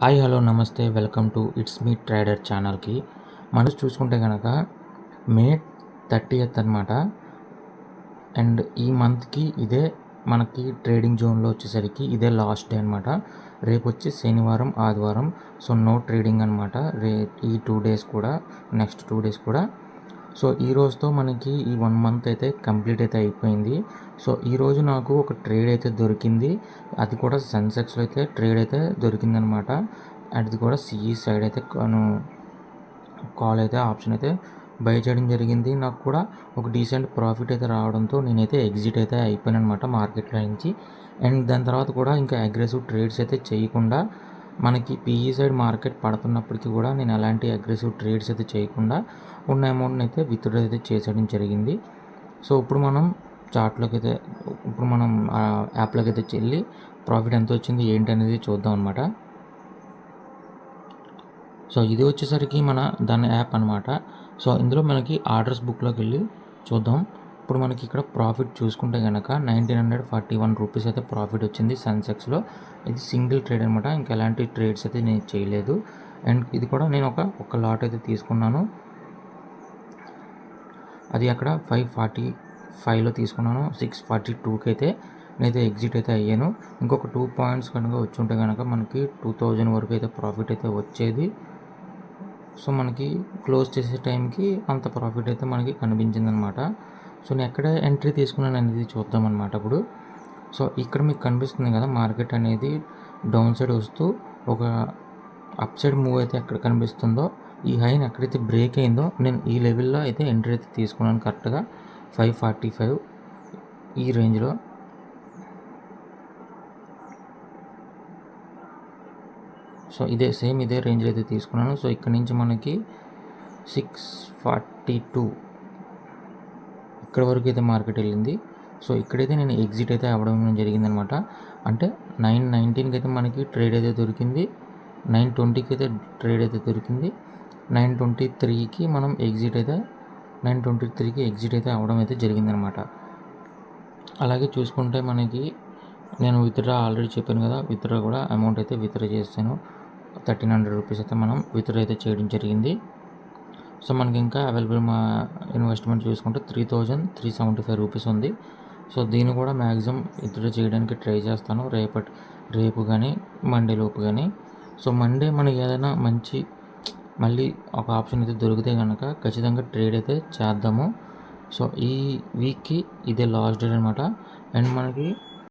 Hi hello నమస్తే welcome to it's me trader ఛానల్కి. మనం చూసుకుంటే కనుక మే థర్టీయత్ అనమాట అండ్ ఈ మంత్కి ఇదే మనకి ట్రేడింగ్ జోన్లో వచ్చేసరికి ఇదే లాస్ట్ డే అనమాట రేపు వచ్చి శనివారం ఆదివారం సో నో ట్రేడింగ్ అనమాట రే ఈ టూ డేస్ కూడా నెక్స్ట్ టూ డేస్ కూడా సో ఈ రోజుతో మనకి ఈ వన్ మంత్ అయితే కంప్లీట్ అయితే అయిపోయింది. సో ఈరోజు నాకు ఒక ట్రేడ్ అయితే దొరికింది. అది కూడా సెన్సెక్స్లో అయితే ట్రేడ్ అయితే దొరికిందనమాట. అది కూడా సిఈ సైడ్ అయితే నేను కాల్ అయితే ఆప్షన్ అయితే బై చేయడం జరిగింది. నాకు కూడా ఒక డీసెంట్ ప్రాఫిట్ అయితే రావడంతో నేనైతే ఎగ్జిట్ అయితే అయిపోయాను అనమాట మార్కెట్లో నుంచి. అండ్ దాని తర్వాత కూడా ఇంకా అగ్రెసివ్ ట్రేడ్స్ అయితే చేయకుండా మనకి పీఈ సైడ్ మార్కెట్ పడుతున్నప్పటికీ కూడా నేను ఎలాంటి అగ్రెసివ్ ట్రేడ్స్ అయితే చేయకుండా ఉన్న అమౌంట్ని అయితే విత్డ్రా అయితే చేసేయడం జరిగింది. సో ఇప్పుడు మనం చార్ట్లోకి అయితే ఇప్పుడు మనం ఆ యాప్లోకి అయితే వెళ్ళి ప్రాఫిట్ ఎంత వచ్చింది ఏంటి అనేది చూద్దాం అనమాట సో ఇది వచ్చేసరికి మన దాని యాప్ అనమాట సో ఇందులో మనకి ఆర్డర్స్ బుక్లోకి వెళ్ళి చూద్దాం. ఇప్పుడు మనకి ఇక్కడ ప్రాఫిట్ చూసుకుంటే కనుక nineteen hundred forty one rupees అయితే ప్రాఫిట్ వచ్చింది సన్సెక్స్లో. ఇది సింగిల్ ట్రేడ్ అనమాట ఇంకా ఎలాంటి ట్రేడ్స్ అయితే నేను చేయలేదు. అండ్ ఇది కూడా నేను ఒక ఒక లాట్ అయితే తీసుకున్నాను. అది అక్కడ ఫైవ్ ఫార్టీ ఫైవ్లో తీసుకున్నాను. సిక్స్ ఫార్టీ టూకి అయితే నేనైతే ఎగ్జిట్ అయితే అయ్యాను. ఇంకొక టూ పాయింట్స్ కనుక వచ్చి ఉంటే కనుక మనకి టూ థౌజండ్ వరకు అయితే ప్రాఫిట్ అయితే వచ్చేది. సో మనకి క్లోజ్ చేసే టైంకి అంత ప్రాఫిట్ అయితే మనకి కనిపించింది అనమాట సో నేను ఎక్కడ ఎంట్రీ తీసుకున్నాను అనేది చూద్దాం అనమాట ఇప్పుడు సో ఇక్కడ మీకు కనిపిస్తుంది కదా మార్కెట్ అనేది డౌన్ సైడ్ వస్తూ ఒక అప్ సైడ్ మూవ్ అయితే ఎక్కడ కనిపిస్తుందో ఈ హైన్ ఎక్కడైతే బ్రేక్ అయిందో నేను ఈ లెవెల్లో అయితే ఎంట్రీ అయితే తీసుకున్నాను కరెక్ట్గా ఫైవ్ ఫార్టీ ఫైవ్ ఈ రేంజ్లో. సో ఇదే సేమ్ ఇదే రేంజ్లో అయితే తీసుకున్నాను. సో ఇక్కడ నుంచి మనకి సిక్స్ ఫార్టీ టూ ఇక్కడ వరకు అయితే మార్కెట్ వెళ్ళింది. సో ఇక్కడైతే నేను ఎగ్జిట్ అయితే అవ్వడం జరిగిందనమాట. అంటే నైన్ నైన్టీన్కి అయితే మనకి ట్రేడ్ అయితే దొరికింది. నైన్ ట్వంటీకి అయితే ట్రేడ్ అయితే దొరికింది. నైన్ ట్వంటీ త్రీకి మనం ఎగ్జిట్ అయితే నైన్ ట్వంటీ త్రీకి ఎగ్జిట్ అయితే అవ్వడం అయితే జరిగిందనమాట. అలాగే చూసుకుంటే మనకి నేను విత్డ్రా ఆల్రెడీ చెప్పాను కదా విత్డ్రా కూడా అమౌంట్ అయితే విత్డ్రా చేస్తాను. థర్టీన్ హండ్రెడ్ రూపీస్ అయితే మనం విత్డ్రా అయితే చేయడం జరిగింది. సో మనకి ఇంకా అవైలబుల్ మా ఇన్వెస్ట్మెంట్ చూసుకుంటే three thousand three seventy five rupees ఉంది. సో దీన్ని కూడా మ్యాక్సిమం ఇద్దరు చేయడానికి ట్రై చేస్తాను. రేపటి రేపు కానీ మండే లోపు కానీ సో మండే మనకి ఏదైనా మంచి మళ్ళీ ఒక ఆప్షన్ అయితే దొరికితే కనుక ఖచ్చితంగా ట్రేడ్ అయితే చేద్దాము. సో ఈ వీక్కి ఇదే లాస్ట్ డేట్ అనమాట అండ్ మనకి